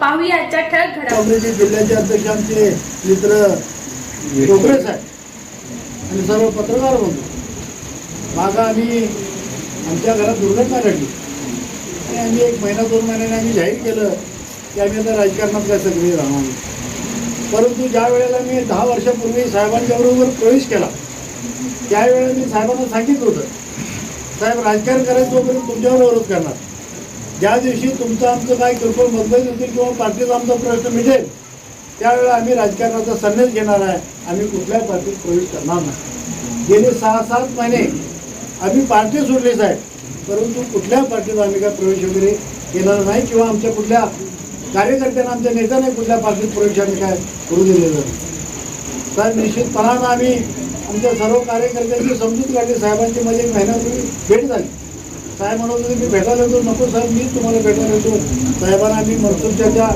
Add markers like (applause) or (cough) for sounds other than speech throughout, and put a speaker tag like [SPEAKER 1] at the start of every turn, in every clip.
[SPEAKER 1] पाहूया आजच्या ठळक घडामोडी.
[SPEAKER 2] जिल्ह्याचे अध्यक्ष आमचे मित्र डोकरे साहेब. आणि सर्व पत्रकार बंधू. मागं आम्ही आमच्या घरात दुर्घटना घडली आणि आम्ही एक महिना दोन महिन्याने आम्ही जाहीर केलं की आम्ही आता राजकारणात काय सगळे राहणार. परंतु ज्या वेळेला मी दहा वर्षापूर्वी साहेबांच्या बरोबर प्रवेश केला त्यावेळेला मी साहेबांना सांगितलं होतं साहेब राजकारण करायचं तोपर्यंत तुमच्यावर विरोध करणार. ज्या दिवशी तुमचं आमचं काय किरकोळ मतभेद होतील किंवा पार्टीचा आमचा प्रश्न मिळेल त्यावेळेला आम्ही राजकारणाचा संन्यास घेणार आहे. आम्ही कुठल्याही पार्टीत प्रवेश करणार नाही. गेले सहा सात महिने आम्ही पार्टी सोडलीच आहे. परंतु कुठल्या पार्टीत आम्ही काय प्रवेश वगैरे केला नाही किंवा आमच्या कुठल्या कार्यकर्त्यांना आमच्या नेत्याने कुठल्या पार्टीत प्रवेश आम्ही काय करू दिलेलं नाही. तर निश्चितपणानं आम्ही आमच्या सर्व कार्यकर्त्यांची समजूत काढली. साहेबांची माझी एक महिन्यापूर्वी भेट झाली. साहेब म्हणत होते मी भेटायला येतो. नको साहेब मीच तुम्हाला भेटायला येतो. साहेबांना आम्ही मनसूरच्या त्या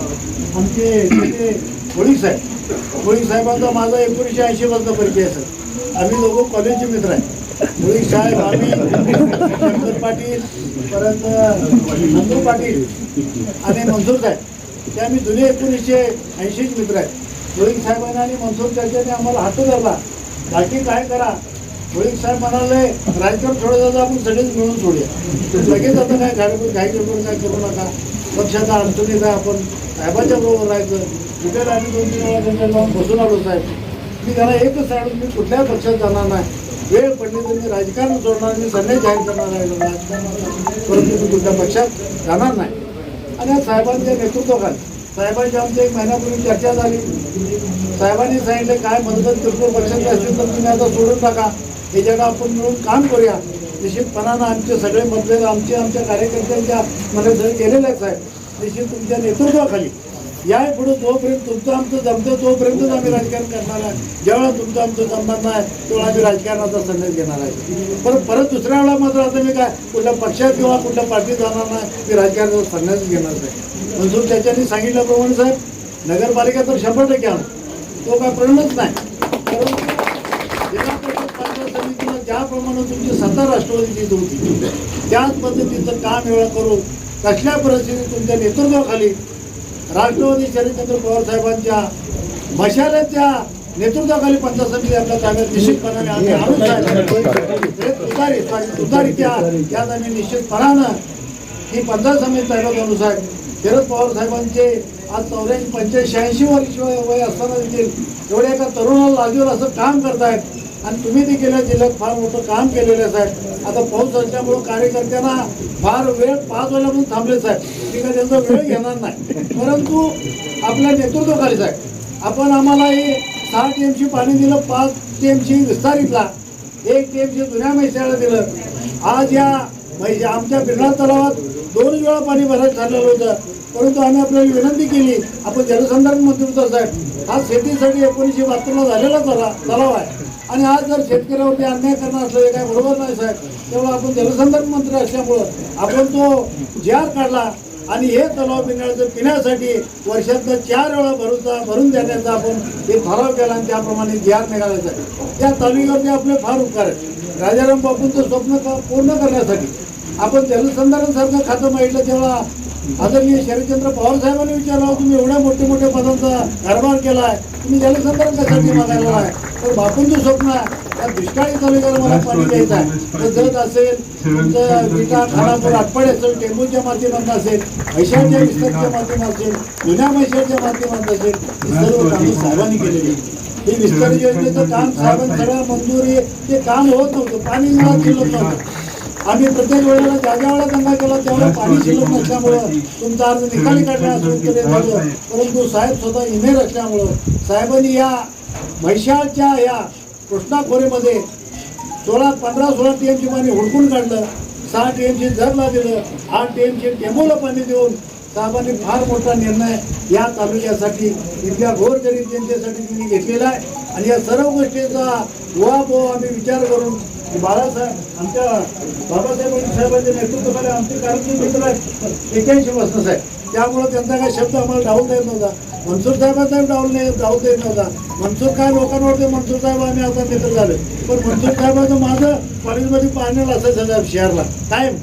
[SPEAKER 2] आमचे नेते होळी साहेब होळी साहेबांचा माझा एकोणीसशे ऐंशी मधला परिचय आहे सर. आम्ही दोघं कॉलेजचे मित्र आहे. होळी साहेब आम्ही शंकर पाटील परत नंदू पाटील आणि मनसूर साहेब. ते आम्ही जुने एकोणीसशे ऐंशीच मित्र आहेत होळी साहेबांना आणि मनसूर त्याच्याने आम्हाला हात धरला. बाकी काय करा? होळी साहेब म्हणाले राजकारण सोडायचं आपण सगळेच मिळून सोडूया. लगेच आता काय घाई घाई गडबड काय करू नका. पक्षाचा अडचणीत आहे आपण साहेबाच्या बरोबर राहायचं. कुठे आम्ही दोन तीन वेळा त्यांच्या जाऊन बसून आलो साहेब. मी त्याला एकच सांगून मी कुठल्याही पक्षात जाणार नाही. वेळ पडली तर मी राजकारण सोडणार मी संन्यास जाहीर करणार आहे. राजकारणाचा परंतु मी कुठल्या पक्षात जाणार नाही. आणि या साहेबांच्या नेतृत्वाखाली साहेबांची आमची एक महिन्यापूर्वी चर्चा झाली. साहेबांनी सांगितले काय मदत किरकोळ पक्षाचे असतील तर तुम्ही आता सोडून टाका. हे जगा आपण मिळून काम करूया. निश्चितपणानं आमचे सगळे मतभेद आमचे आमच्या कार्यकर्त्यांच्या मध्ये जर गेलेलेच आहेत निश्चित तुमच्या नेतृत्वाखाली. या पुढे जोपर्यंत तुमचं आमचं जमतं तोपर्यंतच आम्ही राजकारण करणार आहे. ज्यावेळा तुमचं आमचं जमणार नाही तेव्हा आम्ही राजकारणाचा संदेश घेणार आहे. परत परत दुसऱ्या वेळा मात्र आता मी काय कुठल्या पक्षात किंवा कुठल्या पार्टीत जाणार नाही मी राजकारणाचा संन्यास घेणार नाही म्हणून त्याच्याने सांगितल्याप्रमाणे साहेब नगरपालिका तर शंभर टक्के आणू तो काय प्रणच नाही परंतु जिल्हा परिषद पंचायत समितीला ज्याप्रमाणे तुमची सत्ता राष्ट्रवादीची होती. त्याच पद्धतीचं काम वेळा करून कसल्या परिस्थितीत तुमच्या नेतृत्वाखाली राष्ट्रवादी शरदचंद्र पवार साहेबांच्या मशाल्याच्या नेतृत्वाखाली पंचायत समिती आपल्या ताब्यात निश्चितपणाने आम्ही आणून त्यात आम्ही निश्चितपणानं ही पंचायत समिती ताब्यात आणू साहेब. शरद पवार साहेबांचे आज चौऱ्याऐंशी पंच्याऐंशी शहाऐंशी वर्ष वय वय असताना देखील एवढ्या एका तरुणाला लागेल असं काम करतायत. आणि तुम्ही देखील जिल्ह्यात फार मोठं काम केलेलं आहे साहेब. आता पाऊस असल्यामुळं कार्यकर्त्यांना फार वेळ पाच वेळेपासून थांबले साहेब. मी काय त्यांचा वेळ घेणार नाही. परंतु आपल्या नेतृत्वाखाली साहेब आपण आम्हाला हे सहा टीएमची पाणी दिलं पाच टीएमची विस्तारितला. एक टीएमची जुन्या मैसाळला दिलं. आज या म्हणजे आमच्या बिरणार तलावात दोन वेळा पाणी भरायचं ठरलेलं होतं. परंतु आम्ही आपल्याला विनंती केली आपण जलसंधारण मंत्री होता साहेब. हा शेतीसाठी एकोणीसशे बहात्तरला झालेला तलाव आहे. आणि आज जर शेतकऱ्यावरती अन्याय करणं असलं हे काय बरोबर नाही साहेब. तेव्हा आपण जलसंधारण मंत्री असल्यामुळं आपण तो जार काढला आणि हे तलाव पिण्याचं पिण्यासाठी वर्षातलं चार वेळा भरूचा भरून देण्याचा आपण हे ठराव केला आणि त्याप्रमाणे जी निघाल्याचा. निघालायचा त्या तालुक्यावरती आपले फार उपकार आहेत. राजाराम बापूंचं स्वप्न पूर्ण करण्यासाठी आपण जलसंधारणसारखं खातं मागितलं तेव्हा आदरणीय शरदचंद्र पवार साहेबांनी विचारलं तुम्ही एवढ्या मोठे मोठे पदांचा कारभार केला आहे तुम्ही जलसंधारण कशासाठी मागायला आहे तर बापूंचं स्वप्न आहे. त्या दुष्काळी तालुक्याला मला पाणी द्यायचं आहे. तर जत असेल तुमचं विटा खानापूर आटपाडी असेल टेंबूच्या माध्यमातून असेल मैशाच्या विस्तारच्या माध्यमातून असेल जुन्या मैशाच्या माध्यमातून असेल ही सर्व कामे साहेबांनी केलेली. हे विस्तार योजनेचं काम साहेबांनी सगळ्या मंजुरी ते काम होत नव्हतं. पाणी मुळात नव्हतं आम्ही प्रत्येक वेळेला ज्या ज्या वेळेला दंगा केला त्यावेळेला पाणी शिल्लक नसल्यामुळं तुमचा अर्ज निकाली काढण्यास परंतु साहेब स्वतः इमेर असल्यामुळं साहेबांनी या म्हैशाळच्या या कृष्णा खोरेमध्ये सोळा पंधरा सोळा टी एमची पाणी हुडकून काढलं. सहा टी एमची झरला दिलं. आठ टी एमची टेंबोला पाणी देऊन साहेबांनी फार मोठा निर्णय या तालुक्यासाठी इथल्या गोरगरीब जनतेसाठी त्यांनी घेतलेला आहे. आणि या सर्व गोष्टीचा उहापोह आम्ही विचार करून बाळासाहेब आमच्या बाबासाहेब साहेबांच्या नेतृत्वाखाली आमचे कार्यक्रम मित्र आहेत. एक्याऐंशी पासून साहेब. त्यामुळं त्यांचा काही शब्द आम्हाला डाऊन येत नव्हता. मनसूर साहेबांचा डाऊन नाही जाऊ देत नव्हता. मनसूर काय लोकांवर ते मनसूर साहेब आम्ही आता मित्र झाले. पण मनसूर साहेबांचं माझं कॉलेजमध्ये पाहण्याला असायचं साहेब शहरला. कायम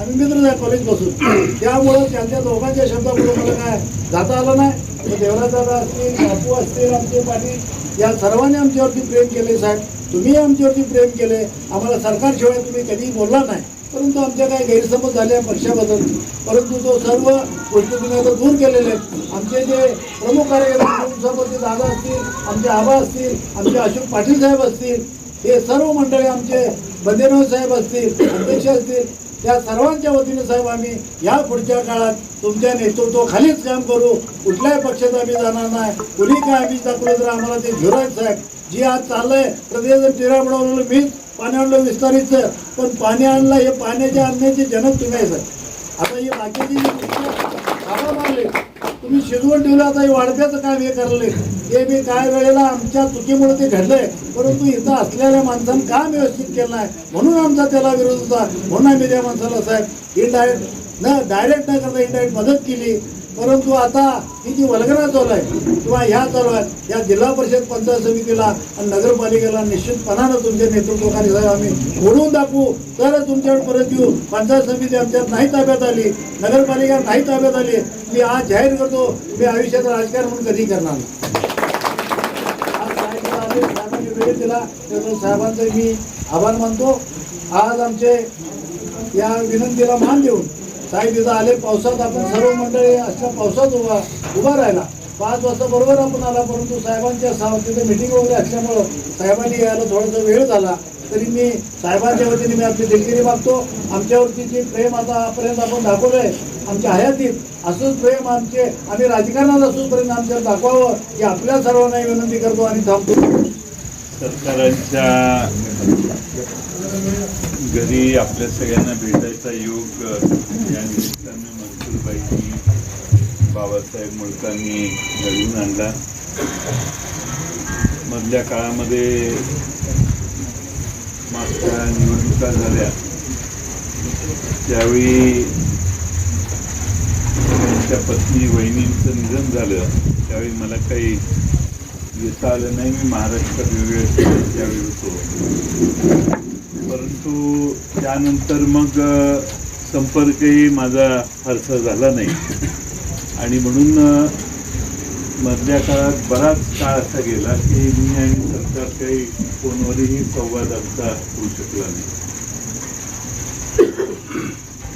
[SPEAKER 2] आम्ही मित्र आहे कॉलेजपासून. त्यामुळं त्यांच्या दोघांच्या शब्दामुळे मला काय जाता आलं नाही. देवराज दादा असतील बापू असतील आमचे पाटील या सर्वांनी आमच्यावरती प्रेम केले साहेब. तुम्ही आमच्यावरती प्रेम केले आम्हाला सरकारशिवाय तुम्ही कधीही बोलला नाही. परंतु आमच्या काही गैरसमज झाले पक्षाबद्दल. परंतु तो सर्व गोष्टी तुम्ही आता दूर केलेले आहेत. आमचे जे प्रमुख कार्यकर्ते दादा असतील आमचे आबा असतील आमचे अशोक पाटील साहेब असतील हे सर्व मंडळी आमचे बंदेराव साहेब असतील अध्यक्ष असतील त्या सर्वांच्या वतीने साहेब आम्ही या पुढच्या काळात तुमच्या नेतृत्वाखालीच काम करू. कुठल्याही पक्षात आम्ही जाणार नाही. कुणी काय आम्ही दाखवलं तर आम्हाला ते झुरायच साहेब. जी आज चाललंय प्रत्येक टिरा बनवलेलं मीच पाणी आणलं विस्तारित पण पाणी आणलं हे पाण्याच्या आणण्याचे जनक तुम्ही आहे सर आता हे बाकीची जी मारले तुम्ही शिजवून ठेवलं आता हे वाढप्याचं काम हे करले. ते मी काय वेळेला आमच्या चुकीमुळे ते घडलंय परंतु इथं असलेल्या माणसानं काम व्यवस्थित केलं नाही. म्हणून आमचा त्याला विरोध होता. म्हणून आम्ही त्या माणसाला साहेब इनडायरेक्ट न डायरेक्ट न करता इनडायरेक्ट मदत केली. परंतु आता ही जी वलगना चालू आहे किंवा ह्या चालू आहेत या जिल्हा परिषद पंचायत समितीला आणि नगरपालिकेला निश्चितपणानं तुमच्या नेतृत्वाखाली साहेब आम्ही बोलवून दाखवू. तरच तुमच्यावर परत येऊ. पंचायत समिती आमच्यात नाही ताब्यात आली नगरपालिका नाही ताब्यात आली. मी आज जाहीर करतो मी आयुष्यात राजकारण म्हणून कधी करणार आज साहेबांनी वेळ दिला त्यामुळे साहेबांचे मी आभार मानतो. आज आमचे या विनंतीला मान देऊन साहेब तिथं आले पावसात आपण सर्व मंडळी अशा पावसात उभा उभा राहिला. पाच वाजता बरोबर आपण आला परंतु साहेबांच्या साव तिथे मिटिंग वगैरे असल्यामुळं साहेबांनी यायला थोडासा वेळ झाला. तरी मी साहेबांच्या वतीने मी आपली दिलगिरी मागतो. आमच्यावरती जे प्रेम आतापर्यंत आपण दाखवलंय आमच्या हयातीत असंच प्रेम आमचे आम्ही राजकारणात असूपर्यंत आमच्यावर दाखवावं की आपल्या सर्वांना विनंती करतो आणि थांबतो.
[SPEAKER 3] सरकारांच्या घरी आपल्या सगळ्यांना भेटायचा योग या निमित्तानं मनसूरबाईंनी बाबासाहेब मुळकांनी घडवून आणला. मधल्या काळामध्ये मागच्या निवडणुका झाल्या. त्यावेळी त्यांच्या पत्नी वहिनींचं निधन झालं. त्यावेळी मला काही येता आलं नाही. मी महाराष्ट्रात वेगवेगळ्या त्यावेळी होतो. परंतु त्यानंतर मग संपर्कही माझा फारसा झाला नाही. आणि म्हणून मधल्या काळात बराच काळ असा गेला की मी आणि सरकार काही फोनवरही संवाद आमचा होऊ शकला नाही.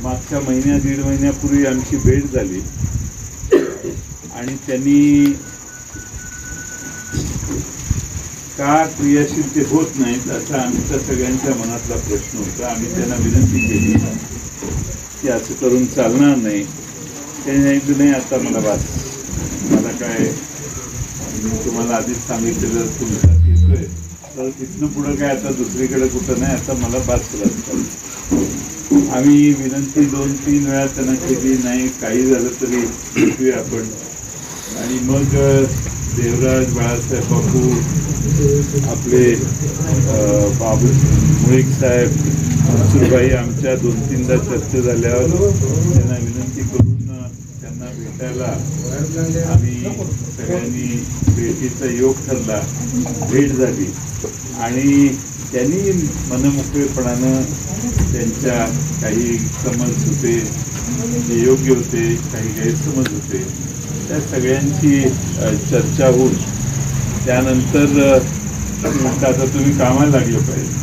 [SPEAKER 3] मागच्या महिन्या दीड महिन्यापूर्वी आमची भेट झाली. आणि त्यांनी का क्रियाशील ते होत नाहीत असा आमच्या सगळ्यांच्या मनातला प्रश्न होता. आम्ही त्यांना विनंती केली. की असं करून चालणार नाही. त्यांनी सांगितलं नाही आता मला वाच. मला काय? मी तुम्हाला आधीच सांगितलेलं तुमचा येतोय तर तिथनं पुढं काय आता दुसरीकडे कुठं नाही आता मला बास करत आम्ही विनंती दोन तीन वेळा त्यांना केली नाही काही झालं तरी भेटूया आपण. आणि मग देवराज बाळासाहेब बापू आपले बाबू मुळीक साहेब मनसूरबाई आमच्या दोन तीनदा चर्चा झाल्यावर त्यांना विनंती करून त्यांना भेटायला आम्ही सगळ्यांनी भेटीचा योग ठरला. भेट झाली. आणि त्यांनी मनमोकळेपणानं त्यांच्या काही समज होते जे योग्य होते काही गैरसमज होते. त्या सगळ्यांची चर्चा होऊन त्यानंतर आता तुम्ही कामाला लागले पाहिजे.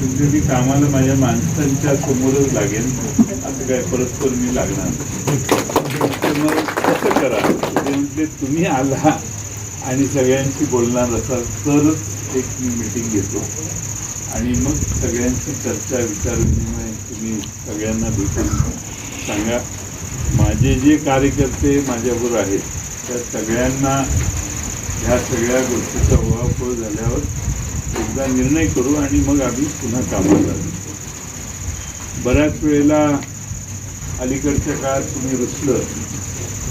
[SPEAKER 3] तुमच्या मी कामाला माझ्या माणसांच्या समोरच लागेल. असं काय परस्पर मी लागणार मग कसं करा ते म्हणजे तुम्ही आला आणि सगळ्यांशी बोलणार असाल तरच एक मी मिटिंग घेतो. आणि मग सगळ्यांची चर्चा विचारविनिमय तुम्ही सगळ्यांना भेटून सांगा. माझे जे कार्यकर्ते माझ्याबरोबर आहेत त्या सगळ्यांना ह्या सगळ्या गोष्टीचा उहापोह झाल्यावर एकदा निर्णय करू आणि मग आम्ही पुन्हा कामाला बऱ्याच वेळेला अलीकडच्या काळात तुम्ही रुसलं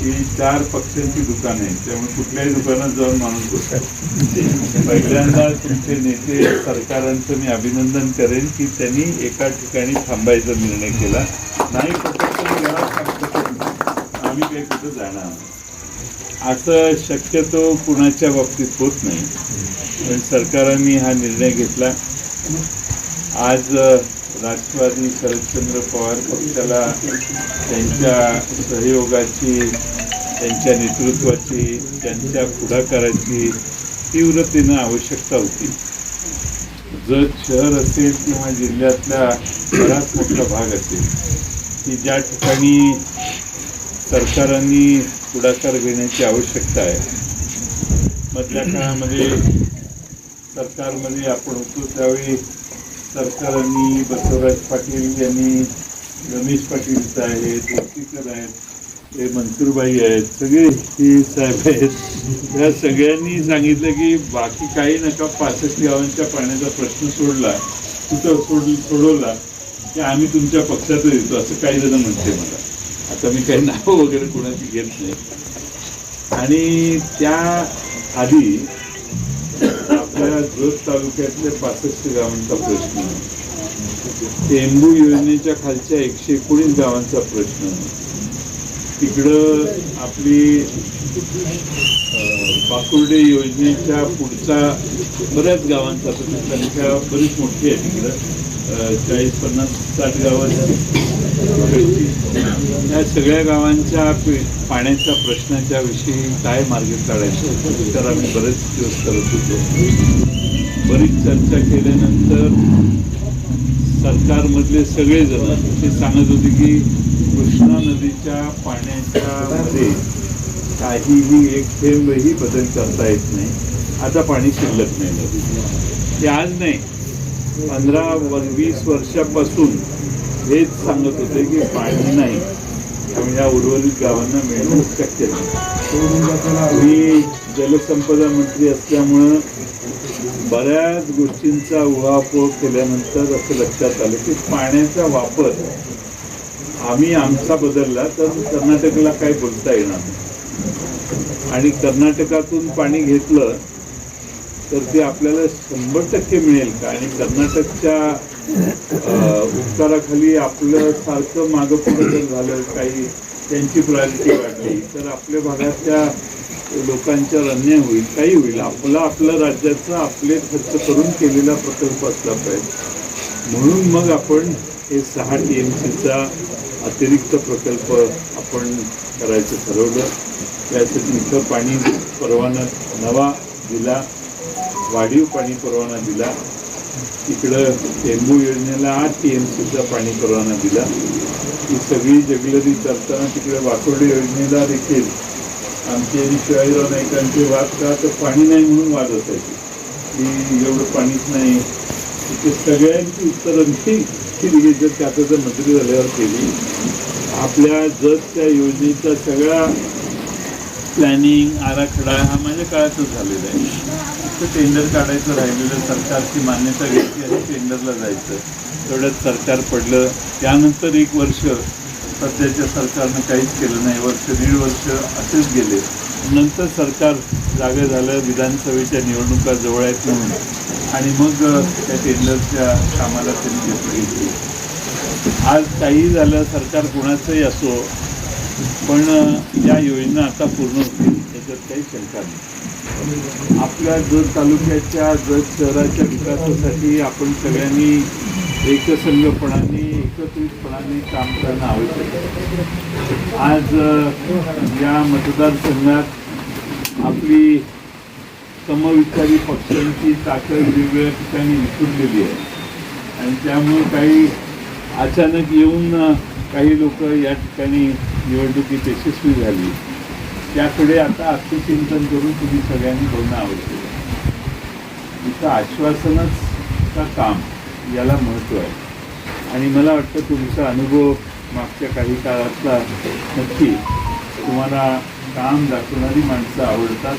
[SPEAKER 3] की चार पक्षांची दुकान आहे त्यामुळे कुठल्याही दुकानात जाऊन माणूस पहिल्यांदा तुमचे नेते सरकारांचं मी अभिनंदन करेन की त्यांनी एका ठिकाणी थांबायचा निर्णय केला. नाही पटत तर मी घरात थांबतो. आम्ही काही कुठं जाणार नाही. असं शक्यतो कुणाच्या बाबतीत होत नाही. पण सरकारांनी हा निर्णय घेतला. आज राष्ट्रवादी शरदचंद्र पवार पक्षाला त्यांच्या सहयोगाची त्यांच्या नेतृत्वाची त्यांच्या पुढाकाराची तीव्रतेनं आवश्यकता होती. जर शहर असेल किंवा जिल्ह्यातला बराच मोठा भाग असेल की ज्या ठिकाणी सरकारांनी पुढाकार घेण्याची आवश्यकता आहे. मधल्या काळामध्ये सरकारमध्ये आपण होतो त्यावेळी सरकारांनी बसवराज पाटील यांनी रमेश पाटील इथं आहेत आहेत ते मनसूरबाई आहेत सगळे हे साहेब आहेत. या सगळ्यांनी सांगितलं की बाकी काही नका पासष्ट गावांच्या पाण्याचा प्रश्न सोडला कुठं सोड सोडवला की आम्ही तुमच्या पक्षातच येतो असं काही जण म्हणते मला. आता मी काही नावं (laughs) वगैरे कोणाची घेत नाही. आणि त्या आधी आपल्या जोत तालुक्यातल्या पासष्ट गावांचा प्रश्न टेंबू योजनेच्या खालच्या एकशे एकोणीस गावांचा प्रश्न तिकडं आपली पाकुर्डे योजनेच्या पुढचा बऱ्याच गावांचा प्रश्न संख्या बरीच मोठी आहे तिकडं. चाळीस पन्नास साठ गावं या सगळ्या गावांच्या पाण्याच्या प्रश्नाच्या विषयी काय मार्ग काढायचे तर आम्ही बरेच दिवस करत होतो. बरीच चर्चा केल्यानंतर सरकारमधले सगळेजण ते सांगत होते की कृष्णा नदीच्या पाण्याच्या मध्ये काहीही एक थेंबही बदल करता येत नाही. आता पाणी शिल्लक नाही नदीत. ते आज नाही. पंधरा व- वीस वर्षापासून हेच सांगत होते की पाणी नाही. त्यामुळे या उर्वरित गावांना मिळणं शक्य नाही. मी जलसंपदा मंत्री असल्यामुळं बऱ्याच गोष्टींचा उहापोह केल्यानंतर असं लक्षात आलं की पाण्याचा वापर आम्ही आमचा बदलला तर कर्नाटकला काही बोलता येणार नाही. आणि कर्नाटकातून पाणी घेतलं तर ते आपल्याला शंभर टक्के मिळेल का? आणि कर्नाटकच्या उपचाराखाली उपकाराखाली आपलं सारखं मागं पुढं जर झालं काही त्यांची प्रायोरिटी वाढली तर आपल्या भागातल्या लोकांच्यावर अन्याय होईल काही होईल. आपला आपलं राज्याचा आपले खर्च करून केलेला प्रकल्प असला पाहिजे. म्हणून मग आपण हे सहा टी एम सीचा अतिरिक्त प्रकल्प आपण करायचं ठरवलं. त्यासाठी इथं पाणी परवाना नवा दिला वाढीव पाणी परवाना दिला. तिकडं टेंबू योजनेला आठ टी एम सीचा पाणी परवाना दिला. ही सगळी जगलरी करताना तिकडे वाकोडी योजनेला देखील आमचे शिवाजीराव नाईकांचे वाद का? तर पाणी नाही म्हणून वाद असायचे. की एवढं पाणीच नाही. तिथे सगळ्यांची उत्तरं मी जर त्याचं जर मंत्री झाल्यावर केली. आपल्या जतच्या योजनेचा सगळा प्लॅनिंग आराखडा हा माझ्या काळातच झालेला आहे. तर टेंडर काढायचं राहिलेलं सरकारची मान्यता घ्यायची आणि टेंडरला जायचं. तेवढ्यात सरकार पडलं. त्यानंतर एक वर्ष सध्याच्या सरकारनं काहीच केलं नाही. वर्ष दीड वर्ष असेच गेले. नंतर सरकार जागे झालं विधानसभेच्या निवडणुका जवळ आहेत म्हणून. आणि मग त्या टेंडरच्या कामाला त्यांनी घेतली. आज काही झालं सरकार कुणाचंही असो पण या योजना आता पूर्ण होतील त्याच्यात काही शंका नाही. आपल्या जत तालुक्याच्या जत शहराच्या विकासासाठी आपण सगळ्यांनी एकसंघपणाने एकत्रितपणाने काम करणं आवश्यक आहे. आज या मतदारसंघात आपली समविचारी पक्षांची ताकद वेगवेगळ्या ठिकाणी विसरलेली आहे. आणि त्यामुळे काही अचानक येऊन काही लोक या ठिकाणी निवडणुकीत यशस्वी झाली. त्याकडे आता आत्मचिंतन करून तुम्ही सगळ्यांनी बोलणं आवश्यक आहे. इथं आश्वासनच का काम याला महत्त्व आहे. आणि मला वाटतं तुमचा अनुभव मागच्या काही काळातला नक्की तुम्हाला काम दाखवणारी माणसं आवडतात.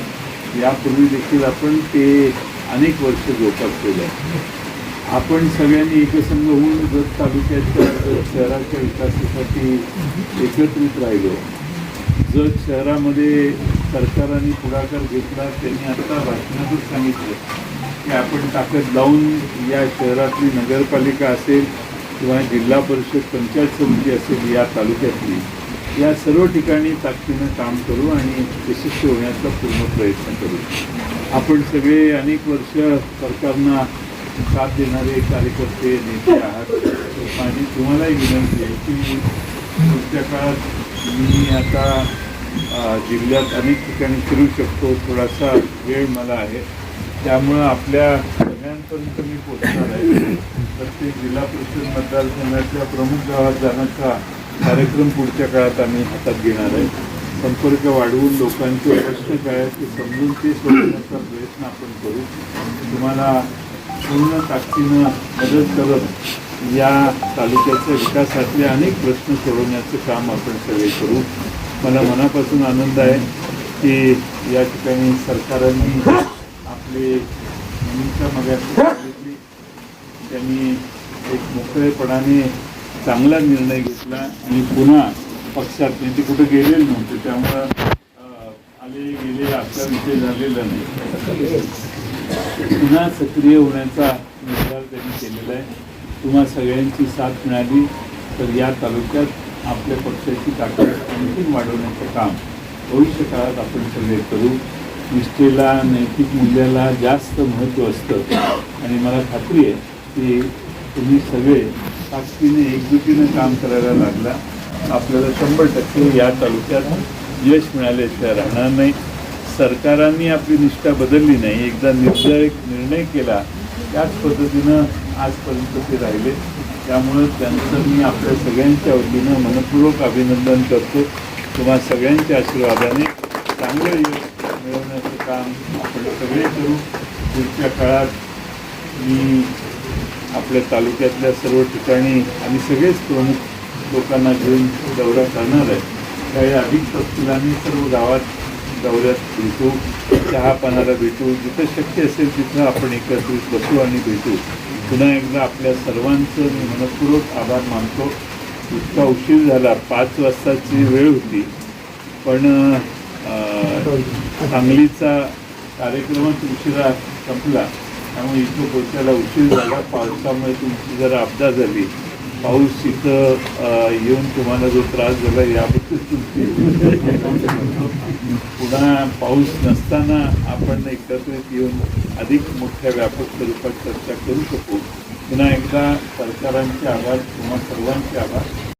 [SPEAKER 3] यापूर्वी देखील आपण ते अनेक वर्ष जोपासलेलं आहे आपण सगळ्यांनी एकसंघ होऊन जत तालुक्याच्या जत शहराच्या विकासासाठी एकत्रित राहिलो. जत शहरामध्ये सरकाराने पुढाकार घेतला त्यांनी आता भाषणातच सांगितलं की आपण ताकद लावून या शहरातली नगरपालिका असेल किंवा जिल्हा परिषद पंचायत समिती असेल या तालुक्यातली या सर्व ठिकाणी ताकदीनं काम करू आणि यशस्वी होण्याचा पूर्ण प्रयत्न करू. आपण सगळे अनेक वर्ष सरकारना साथ देणारे कार्यकर्ते नेते आहात. माझी तुम्हालाही विनंती आहे की पुढच्या काळात मी आता जिल्ह्यात अनेक ठिकाणी फिरू शकतो. थोडासा वेळ मला आहे. त्यामुळं आपल्या सगळ्यांपर्यंत मी पोचणार आहे. प्रत्येक जिल्हा परिषद मतदारसंघाच्या प्रमुख गावात जाण्याचा कार्यक्रम पुढच्या काळात आम्ही हातात घेणार आहे. संपर्क वाढवून लोकांचे प्रश्न काय आहेत ते समजून ते सोडवण्याचा प्रयत्न आपण करू. तुम्हाला पूर्ण ताकदीनं मदत करत या तालुक्याच्या विकासातले अनेक प्रश्न सोडवण्याचं काम आपण सगळे करू. मला मनापासून आनंद आहे की या ठिकाणी सरकारांनी आपले नेहमीच्या मगाशी त्यांनी एक मोकळेपणाने चांगला निर्णय घेतला आणि पुन्हा पक्षात ते कुठे गेलेले नव्हते त्यामुळं आले गेले आपला विषय झालेला नाही. पुन्हा सक्रिय होण्याचा निर्धार त्यांनी केलेला आहे. तुम्हा सगळ्यांची साथ मिळाली तर या तालुक्यात आपल्या पक्षाची ताकद आणखी वाढवण्याचं काम भविष्य काळात आपण सगळे करू. निष्ठेला नैतिक मूल्याला जास्त महत्त्व असतं. आणि मला खात्री आहे की तुम्ही सगळे ताकदीने एकजुटीनं काम करायला लागला. आपल्याला शंभर टक्के या तालुक्यात यश मिळाल्याशिवाय राहणार नाही. सरकारांनी आपली निष्ठा बदलली नाही. एकदा निर्णय निर्णय केला त्याच पद्धतीनं आजपर्यंत ते राहिले. त्यामुळं त्यांचं मी आपल्या सगळ्यांच्या वतीनं मनपूर्वक अभिनंदन करतो. तुम्हा सगळ्यांच्या आशीर्वादाने चांगलं यश मिळवण्याचं काम आपण सगळे करू. पुढच्या काळात मी आपल्या तालुक्यातल्या सर्व ठिकाणी आणि सगळेच प्रमुख लोकांना घेऊन दौरा करणार आहे. त्यावेळी अधिक तपशिलाने सर्व गावात दौऱ्यात भेटू चहा पानाला भेटू जिथं शक्य असेल तिथं आपण एकत्रित बसू आणि भेटू. पुन्हा एकदा आपल्या सर्वांचं मी मनपूर्वक आभार मानतो. इतका उशीर झाला पाच वाजताची वेळ होती. पण सांगलीचा कार्यक्रमच उशिरा संपला. त्यामुळे इथं पोचायला उशीर झाला. पावसामुळे तुमची जरा अपदा झाली. पाऊस इथं येऊन तुम्हाला जो त्रास झाला याबद्दल तुमची पुन्हा पाऊस नसताना आपण एकत्रित येऊन अधिक मोठ्या व्यापक स्वरूपात चर्चा करू शकू. पुन्हा एकदा सरकारांचे आभार तुम्हा सर्वांचे आभार.